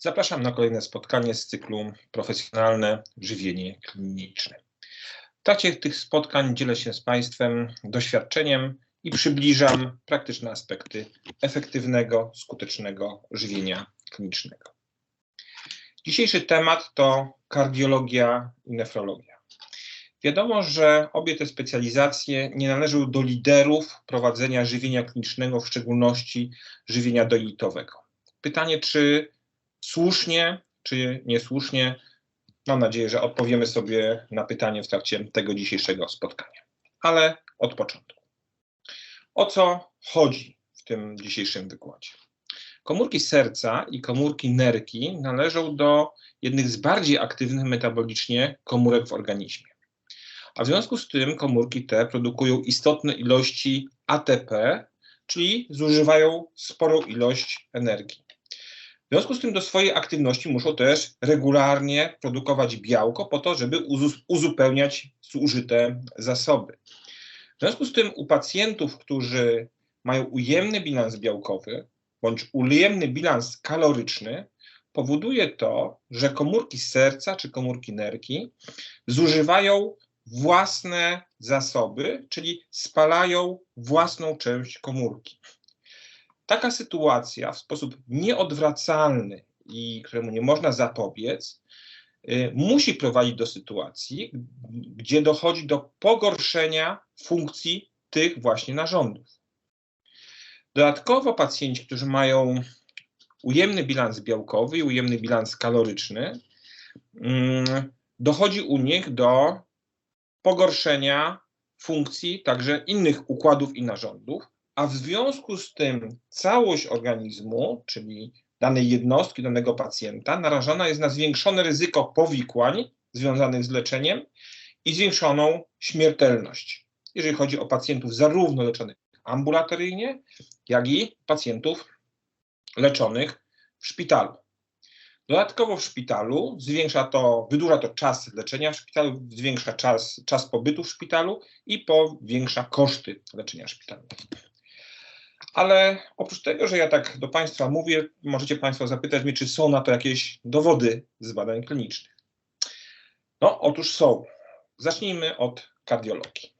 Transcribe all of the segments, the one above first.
Zapraszam na kolejne spotkanie z cyklu Profesjonalne Żywienie Kliniczne. W trakcie tych spotkań dzielę się z Państwem doświadczeniem i przybliżam praktyczne aspekty efektywnego, skutecznego żywienia klinicznego. Dzisiejszy temat to kardiologia i nefrologia. Wiadomo, że obie te specjalizacje nie należą do liderów prowadzenia żywienia klinicznego, w szczególności żywienia dolitowego. Pytanie, czy słusznie, czy niesłusznie, mam nadzieję, że odpowiemy sobie na pytanie w trakcie tego dzisiejszego spotkania. Ale od początku. O co chodzi w tym dzisiejszym wykładzie? Komórki serca i komórki nerki należą do jednych z bardziej aktywnych metabolicznie komórek w organizmie. A w związku z tym komórki te produkują istotne ilości ATP, czyli zużywają sporą ilość energii. W związku z tym do swojej aktywności muszą też regularnie produkować białko po to, żeby uzupełniać zużyte zasoby. W związku z tym u pacjentów, którzy mają ujemny bilans białkowy bądź ujemny bilans kaloryczny, powoduje to, że komórki serca czy komórki nerki zużywają własne zasoby, czyli spalają własną część komórki. Taka sytuacja w sposób nieodwracalny i któremu nie można zapobiec, y, musi prowadzić do sytuacji, gdzie dochodzi do pogorszenia funkcji tych właśnie narządów. Dodatkowo pacjenci, którzy mają ujemny bilans białkowy i ujemny bilans kaloryczny, mm, dochodzi u nich do pogorszenia funkcji także innych układów i narządów, a w związku z tym całość organizmu, czyli danej jednostki, danego pacjenta, narażona jest na zwiększone ryzyko powikłań związanych z leczeniem i zwiększoną śmiertelność, jeżeli chodzi o pacjentów zarówno leczonych ambulatoryjnie, jak i pacjentów leczonych w szpitalu. Dodatkowo w szpitalu zwiększa to, wydłuża to czas leczenia w szpitalu, zwiększa czas, czas pobytu w szpitalu i powiększa koszty leczenia szpitalnego. Ale oprócz tego, że ja tak do Państwa mówię, możecie Państwo zapytać mnie, czy są na to jakieś dowody z badań klinicznych. No, otóż są. Zacznijmy od kardiologii.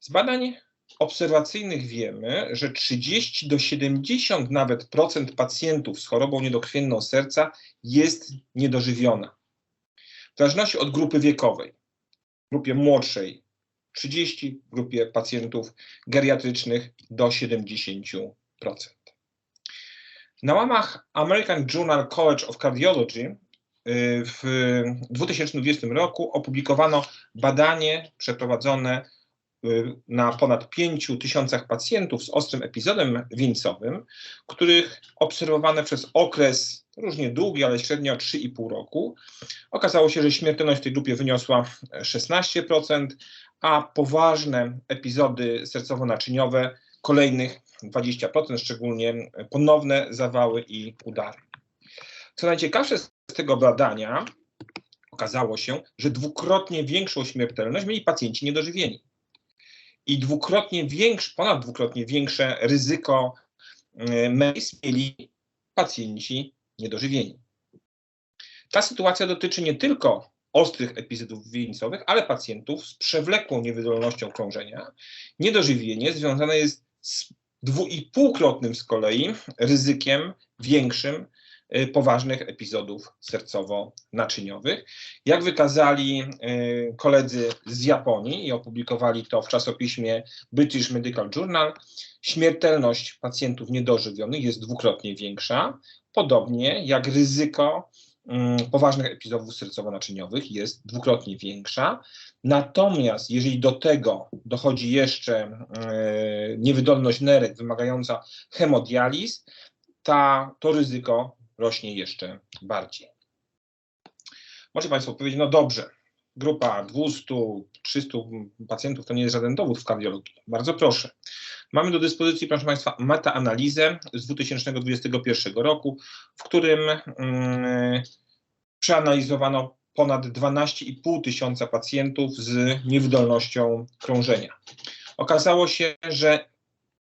Z badań obserwacyjnych wiemy, że 30 do 70 nawet procent pacjentów z chorobą niedokrwienną serca jest niedożywiona. W zależności od grupy wiekowej. W grupie młodszej 30, w grupie pacjentów geriatrycznych do 70%. Na łamach American Journal College of Cardiology y, w 2020 roku opublikowano badanie przeprowadzone y, na ponad 5 tysiącach pacjentów z ostrym epizodem wieńcowym, których obserwowane przez okres różnie długi, ale średnio 3,5 roku. Okazało się, że śmiertelność w tej grupie wyniosła 16%, a poważne epizody sercowo-naczyniowe kolejnych 20%, szczególnie ponowne zawały i udary. Co najciekawsze z tego badania, okazało się, że dwukrotnie większą śmiertelność mieli pacjenci niedożywieni. I dwukrotnie większe, ponad dwukrotnie większe ryzyko e, MEIS mieli pacjenci niedożywieni. Ta sytuacja dotyczy nie tylko ostrych epizodów wieńcowych, ale pacjentów z przewlekłą niewydolnością krążenia. Niedożywienie związane jest z dwuipółkrotnym z kolei ryzykiem większym y, poważnych epizodów sercowo-naczyniowych. Jak wykazali y, koledzy z Japonii i opublikowali to w czasopiśmie British Medical Journal, śmiertelność pacjentów niedożywionych jest dwukrotnie większa, podobnie jak ryzyko poważnych epizodów sercowo-naczyniowych jest dwukrotnie większa. Natomiast jeżeli do tego dochodzi jeszcze e, niewydolność nerek wymagająca hemodializ, ta, to ryzyko rośnie jeszcze bardziej. Może Państwo powiedzieć, no dobrze, grupa 200-300 pacjentów to nie jest żaden dowód w kardiologii. Bardzo proszę. Mamy do dyspozycji, proszę Państwa, metaanalizę z 2021 roku, w którym um, przeanalizowano ponad 12,5 tysiąca pacjentów z niewydolnością krążenia. Okazało się, że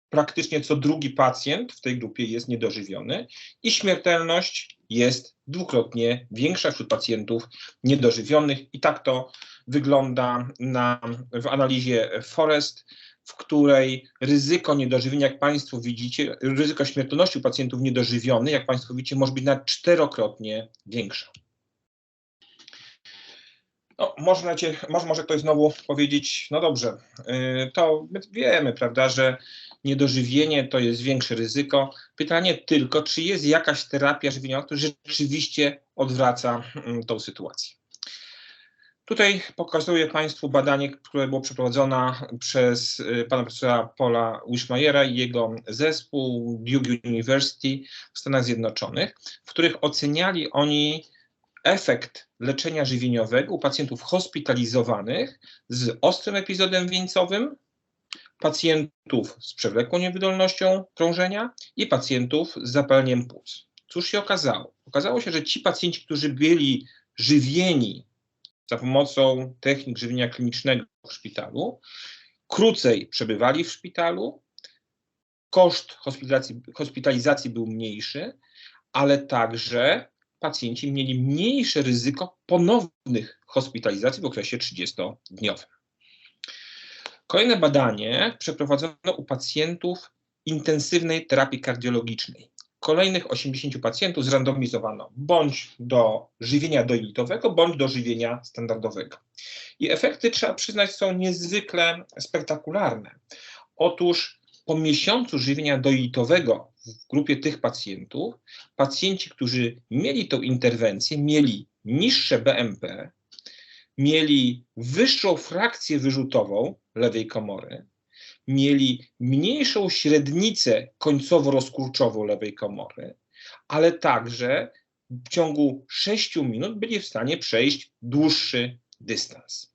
praktycznie co drugi pacjent w tej grupie jest niedożywiony i śmiertelność jest dwukrotnie większa wśród pacjentów niedożywionych i tak to wygląda na, w analizie Forest, w której ryzyko niedożywienia, jak Państwo widzicie, ryzyko śmiertelności u pacjentów niedożywionych, jak Państwo widzicie, może być nawet czterokrotnie większe. No, można cię, może, może ktoś znowu powiedzieć, no dobrze, yy, to my wiemy, prawda, że niedożywienie to jest większe ryzyko. Pytanie tylko, czy jest jakaś terapia żywieniowa, która rzeczywiście odwraca yy, tą sytuację. Tutaj pokazuję Państwu badanie, które było przeprowadzone przez yy, pana profesora Paula Wishmayera i jego zespół Duke University w Stanach Zjednoczonych, w których oceniali oni efekt leczenia żywieniowego u pacjentów hospitalizowanych z ostrym epizodem wieńcowym, pacjentów z przewlekłą niewydolnością krążenia i pacjentów z zapaleniem płuc. Cóż się okazało? Okazało się, że ci pacjenci, którzy byli żywieni za pomocą technik żywienia klinicznego w szpitalu, krócej przebywali w szpitalu, koszt hospitalizacji, hospitalizacji był mniejszy, ale także pacjenci mieli mniejsze ryzyko ponownych hospitalizacji w okresie 30-dniowym. Kolejne badanie przeprowadzono u pacjentów intensywnej terapii kardiologicznej. Kolejnych 80 pacjentów zrandomizowano bądź do żywienia dojelitowego, bądź do żywienia standardowego. I efekty, trzeba przyznać, są niezwykle spektakularne. Otóż po miesiącu żywienia dojelitowego w grupie tych pacjentów, pacjenci, którzy mieli tą interwencję, mieli niższe BMP, mieli wyższą frakcję wyrzutową lewej komory, mieli mniejszą średnicę końcowo-rozkurczową lewej komory, ale także w ciągu 6 minut byli w stanie przejść dłuższy dystans.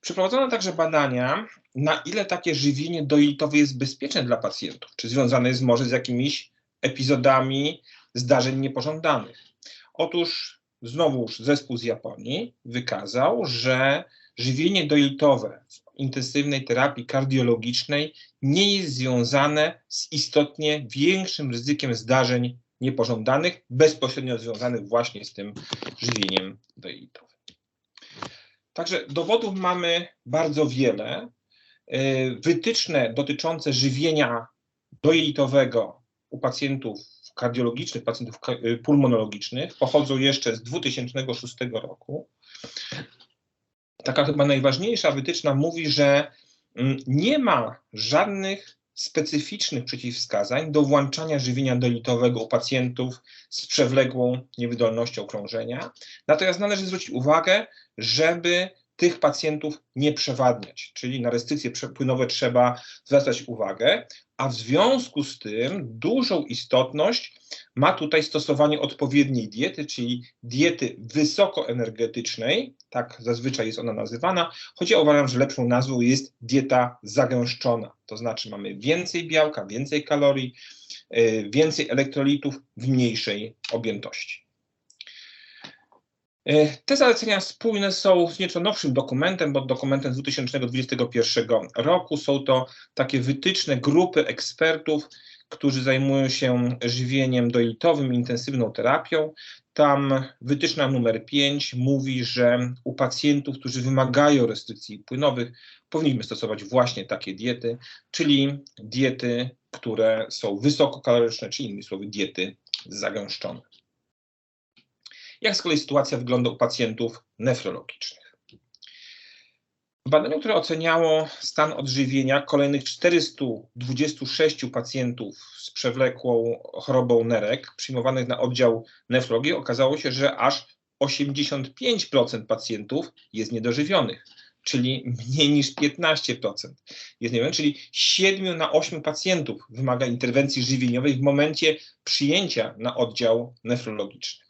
Przeprowadzono także badania, na ile takie żywienie dojelitowe jest bezpieczne dla pacjentów, czy związane jest może z jakimiś epizodami zdarzeń niepożądanych. Otóż znowuż zespół z Japonii wykazał, że żywienie dojelitowe w intensywnej terapii kardiologicznej nie jest związane z istotnie większym ryzykiem zdarzeń niepożądanych, bezpośrednio związanych właśnie z tym żywieniem dojelitowym. Także dowodów mamy bardzo wiele. E, wytyczne dotyczące żywienia dojelitowego u pacjentów kardiologicznych, pacjentów e, pulmonologicznych pochodzą jeszcze z 2006 roku. Taka chyba najważniejsza wytyczna mówi, że mm, nie ma żadnych specyficznych przeciwwskazań do włączania żywienia dolitowego u pacjentów z przewlekłą niewydolnością krążenia. Natomiast należy zwrócić uwagę, żeby tych pacjentów nie przewadniać, czyli na restrykcje płynowe trzeba zwracać uwagę, a w związku z tym dużą istotność ma tutaj stosowanie odpowiedniej diety, czyli diety wysokoenergetycznej, tak zazwyczaj jest ona nazywana, choć ja uważam, że lepszą nazwą jest dieta zagęszczona, to znaczy mamy więcej białka, więcej kalorii, y, więcej elektrolitów w mniejszej objętości. E, te zalecenia spójne są z nieco nowszym dokumentem, bo dokumentem z 2021 roku są to takie wytyczne grupy ekspertów, którzy zajmują się żywieniem dojelitowym, intensywną terapią. Tam wytyczna numer 5 mówi, że u pacjentów, którzy wymagają restrykcji płynowych, powinniśmy stosować właśnie takie diety, czyli diety, które są wysokokaloryczne, czyli innymi słowy diety zagęszczone. Jak z kolei sytuacja wygląda u pacjentów nefrologicznych? W badaniu, które oceniało stan odżywienia kolejnych 426 pacjentów z przewlekłą chorobą nerek przyjmowanych na oddział nefrologii, okazało się, że aż 85% pacjentów jest niedożywionych, czyli mniej niż 15% jest nie wiem, czyli 7 na 8 pacjentów wymaga interwencji żywieniowej w momencie przyjęcia na oddział nefrologiczny.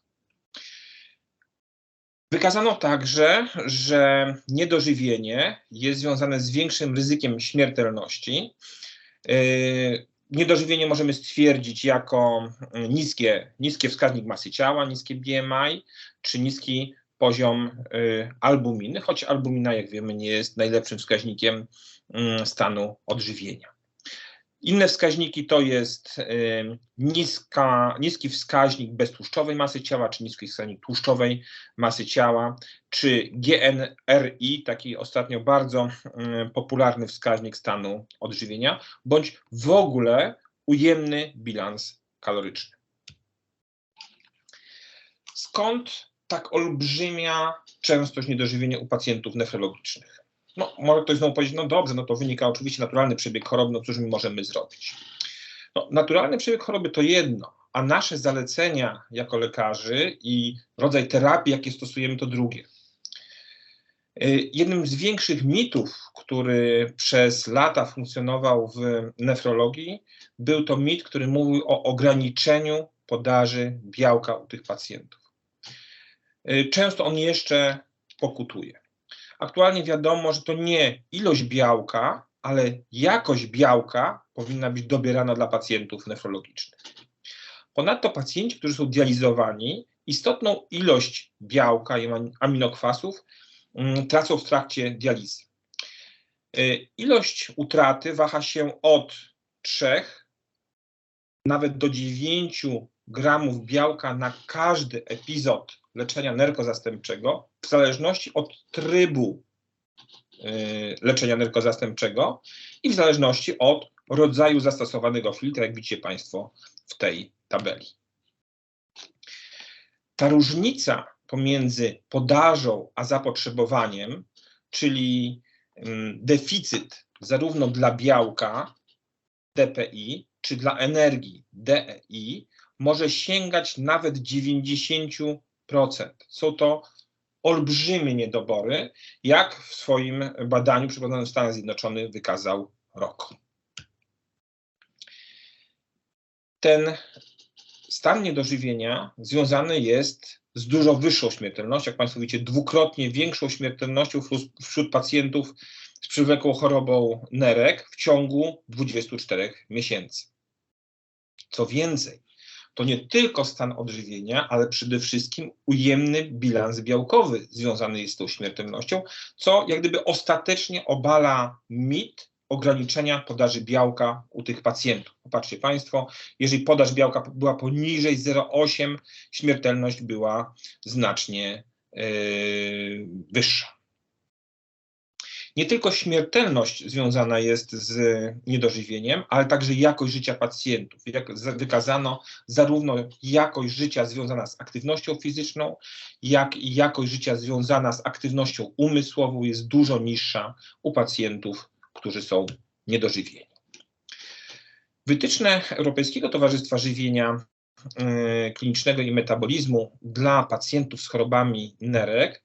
Wykazano także, że niedożywienie jest związane z większym ryzykiem śmiertelności. Yy, niedożywienie możemy stwierdzić jako niskie, niskie wskaźnik masy ciała, niskie BMI, czy niski poziom y, albuminy, choć albumina, jak wiemy, nie jest najlepszym wskaźnikiem stanu odżywienia. Inne wskaźniki to jest niska, niski wskaźnik beztłuszczowej masy ciała, czy niski wskaźnik tłuszczowej masy ciała, czy GNRI, taki ostatnio bardzo popularny wskaźnik stanu odżywienia, bądź w ogóle ujemny bilans kaloryczny. Skąd tak olbrzymia częstość niedożywienia u pacjentów nefrologicznych? No, może ktoś znowu powiedzieć, no dobrze, no to wynika oczywiście naturalny przebieg choroby, no cóż my możemy zrobić? No, naturalny przebieg choroby to jedno, a nasze zalecenia jako lekarzy i rodzaj terapii, jakie stosujemy, to drugie. Y, jednym z większych mitów, który przez lata funkcjonował w nefrologii, był to mit, który mówił o ograniczeniu podaży białka u tych pacjentów. Y, często on jeszcze pokutuje. Aktualnie wiadomo, że to nie ilość białka, ale jakość białka powinna być dobierana dla pacjentów nefrologicznych. Ponadto pacjenci, którzy są dializowani, istotną ilość białka i aminokwasów mm, tracą w trakcie dializy. Y, ilość utraty waha się od 3 nawet do 9 gramów białka na każdy epizod leczenia nerkozastępczego w zależności od trybu y, leczenia nerkozastępczego i w zależności od rodzaju zastosowanego filtra, jak widzicie Państwo w tej tabeli. Ta różnica pomiędzy podażą a zapotrzebowaniem, czyli deficyt zarówno dla białka DPI, czy dla energii DEI, może sięgać nawet 90%. Są to olbrzymie niedobory, jak w swoim badaniu przeprowadzonym w Stanach Zjednoczonych wykazał ROK. Ten stan niedożywienia związany jest z dużo wyższą śmiertelnością, jak Państwo widzicie, dwukrotnie większą śmiertelnością wśród pacjentów z przywlekłą chorobą nerek w ciągu 24 miesięcy. Co więcej, to nie tylko stan odżywienia, ale przede wszystkim ujemny bilans białkowy związany jest z tą śmiertelnością, co jak gdyby ostatecznie obala mit ograniczenia podaży białka u tych pacjentów. Popatrzcie Państwo, jeżeli podaż białka była poniżej 0,8, śmiertelność była znacznie yy, wyższa. Nie tylko śmiertelność związana jest z niedożywieniem, ale także jakość życia pacjentów. Jak wykazano, zarówno jakość życia związana z aktywnością fizyczną, jak i jakość życia związana z aktywnością umysłową jest dużo niższa u pacjentów, którzy są niedożywieni. Wytyczne Europejskiego Towarzystwa Żywienia y, klinicznego i metabolizmu dla pacjentów z chorobami nerek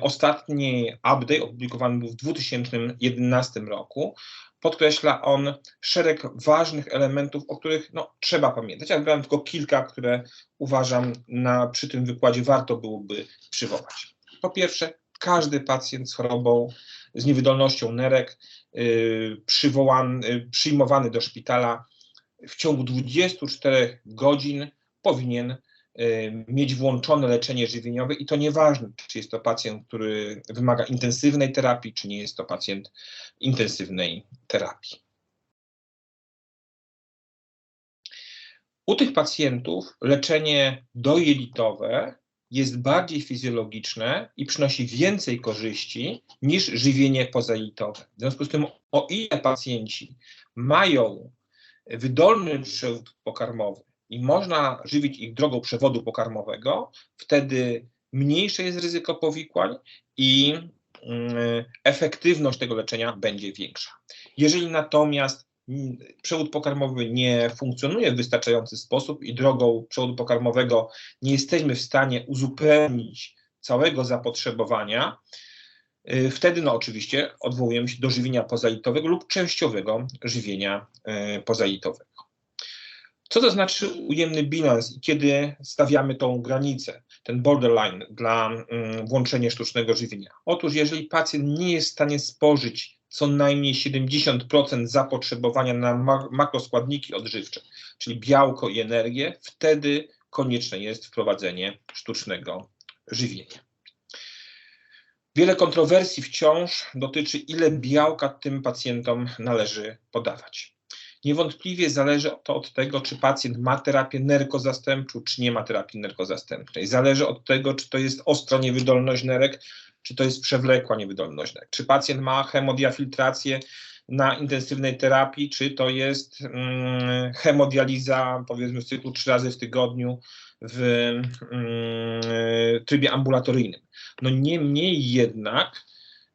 ostatni update opublikowany był w 2011 roku. Podkreśla on szereg ważnych elementów, o których no, trzeba pamiętać. Ja wybrałem tylko kilka, które uważam na, przy tym wykładzie warto byłoby przywołać. Po pierwsze, każdy pacjent z chorobą, z niewydolnością nerek, yy, yy, przyjmowany do szpitala w ciągu 24 godzin powinien Y, mieć włączone leczenie żywieniowe i to nieważne, czy jest to pacjent, który wymaga intensywnej terapii, czy nie jest to pacjent intensywnej terapii. U tych pacjentów leczenie dojelitowe jest bardziej fizjologiczne i przynosi więcej korzyści niż żywienie pozajelitowe. W związku z tym, o ile pacjenci mają wydolny przewód pokarmowy, i można żywić ich drogą przewodu pokarmowego, wtedy mniejsze jest ryzyko powikłań i mm, efektywność tego leczenia będzie większa. Jeżeli natomiast mm, przewód pokarmowy nie funkcjonuje w wystarczający sposób i drogą przewodu pokarmowego nie jesteśmy w stanie uzupełnić całego zapotrzebowania, y, wtedy no oczywiście odwołujemy się do żywienia pozaitowego lub częściowego żywienia y, pozaitowego. Co to znaczy ujemny bilans i kiedy stawiamy tą granicę, ten borderline dla mm, włączenia sztucznego żywienia? Otóż, jeżeli pacjent nie jest w stanie spożyć co najmniej 70% zapotrzebowania na makroskładniki odżywcze, czyli białko i energię, wtedy konieczne jest wprowadzenie sztucznego żywienia. Wiele kontrowersji wciąż dotyczy, ile białka tym pacjentom należy podawać. Niewątpliwie zależy to od tego, czy pacjent ma terapię nerkozastępczą, czy nie ma terapii nerkozastępczej. Zależy od tego, czy to jest ostra niewydolność nerek, czy to jest przewlekła niewydolność nerek. Czy pacjent ma hemodiafiltrację na intensywnej terapii, czy to jest mm, hemodializa, powiedzmy w cyklu trzy razy w tygodniu w mm, trybie ambulatoryjnym. No niemniej jednak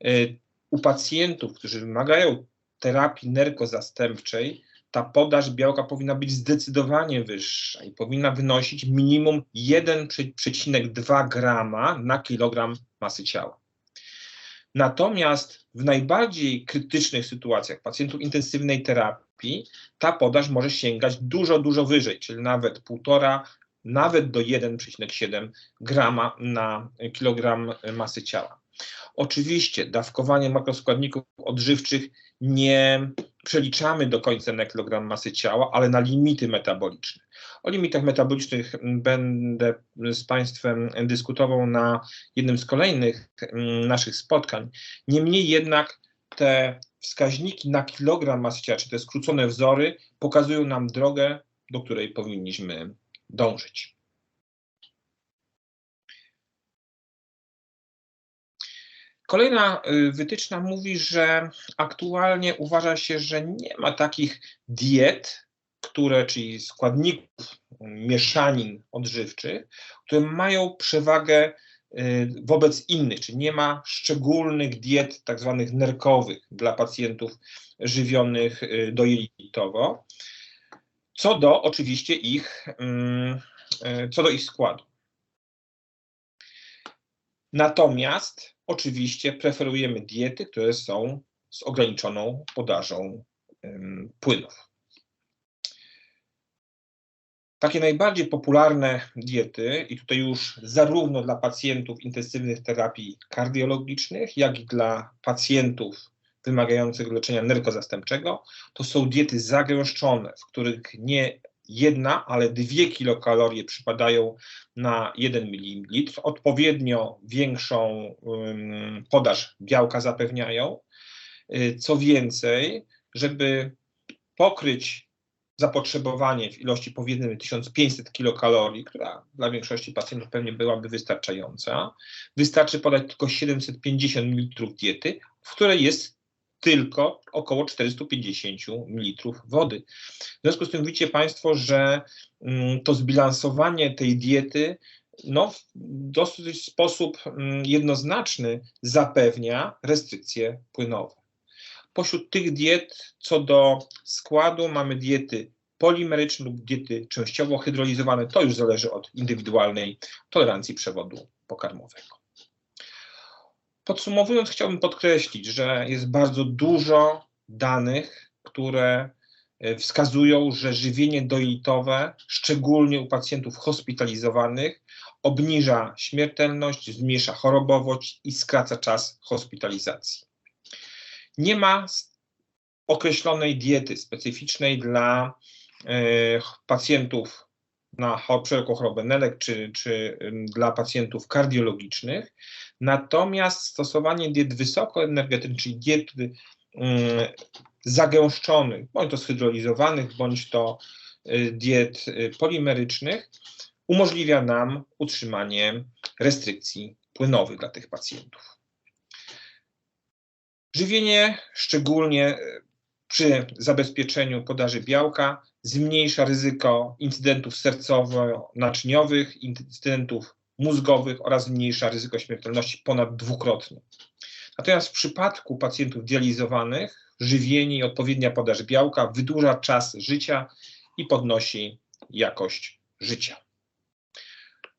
y, u pacjentów, którzy wymagają terapii nerkozastępczej, ta podaż białka powinna być zdecydowanie wyższa i powinna wynosić minimum 1,2 grama na kilogram masy ciała. Natomiast w najbardziej krytycznych sytuacjach pacjentów intensywnej terapii ta podaż może sięgać dużo, dużo wyżej, czyli nawet 1,5, nawet do 1,7 grama na kilogram masy ciała. Oczywiście dawkowanie makroskładników odżywczych nie przeliczamy do końca na kilogram masy ciała, ale na limity metaboliczne. O limitach metabolicznych będę z Państwem dyskutował na jednym z kolejnych mm, naszych spotkań. Niemniej jednak te wskaźniki na kilogram masy ciała, czy te skrócone wzory, pokazują nam drogę, do której powinniśmy dążyć. Kolejna y, wytyczna mówi, że aktualnie uważa się, że nie ma takich diet, które, czyli składników, mieszanin odżywczych, które mają przewagę y, wobec innych, czyli nie ma szczególnych diet tak zwanych nerkowych dla pacjentów żywionych y, dojelitowo, co do oczywiście ich, mm, co do ich składu. Natomiast oczywiście preferujemy diety, które są z ograniczoną podażą płynów. Takie najbardziej popularne diety, i tutaj już zarówno dla pacjentów intensywnych terapii kardiologicznych, jak i dla pacjentów wymagających leczenia nerkozastępczego, to są diety zagęszczone, w których nie jedna, ale dwie kilokalorie przypadają na 1 ml. Odpowiednio większą podaż białka zapewniają. Y, co więcej, żeby pokryć zapotrzebowanie w ilości powiedzmy 1500 kilokalorii, która dla większości pacjentów pewnie byłaby wystarczająca, wystarczy podać tylko 750 ml diety, w której jest tylko około 450 ml wody. W związku z tym widzicie Państwo, że mm, to zbilansowanie tej diety no, w dosyć sposób mm, jednoznaczny zapewnia restrykcje płynowe. Pośród tych diet, co do składu, mamy diety polimeryczne lub diety częściowo hydrolizowane. To już zależy od indywidualnej tolerancji przewodu pokarmowego. Podsumowując, chciałbym podkreślić, że jest bardzo dużo danych, które e, wskazują, że żywienie doilitowe, szczególnie u pacjentów hospitalizowanych, obniża śmiertelność, zmniejsza chorobowość i skraca czas hospitalizacji. Nie ma określonej diety specyficznej dla y, pacjentów na wszelką chorobę nelek czy, czy dla pacjentów kardiologicznych. Natomiast stosowanie diet wysokoenergetycznych, czyli diet zagęszczonych, bądź to zhydrolizowanych, bądź to y, diet y, polimerycznych, umożliwia nam utrzymanie restrykcji płynowych dla tych pacjentów. Żywienie, szczególnie y, przy zabezpieczeniu podaży białka, zmniejsza ryzyko incydentów sercowo-naczyniowych, incydentów mózgowych oraz zmniejsza ryzyko śmiertelności ponad dwukrotnie. Natomiast w przypadku pacjentów dializowanych żywienie i odpowiednia podaż białka wydłuża czas życia i podnosi jakość życia.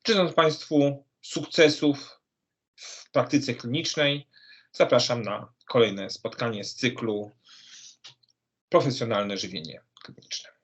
Życzę Państwu sukcesów w praktyce klinicznej. Zapraszam na kolejne spotkanie z cyklu Profesjonalne żywienie kliniczne.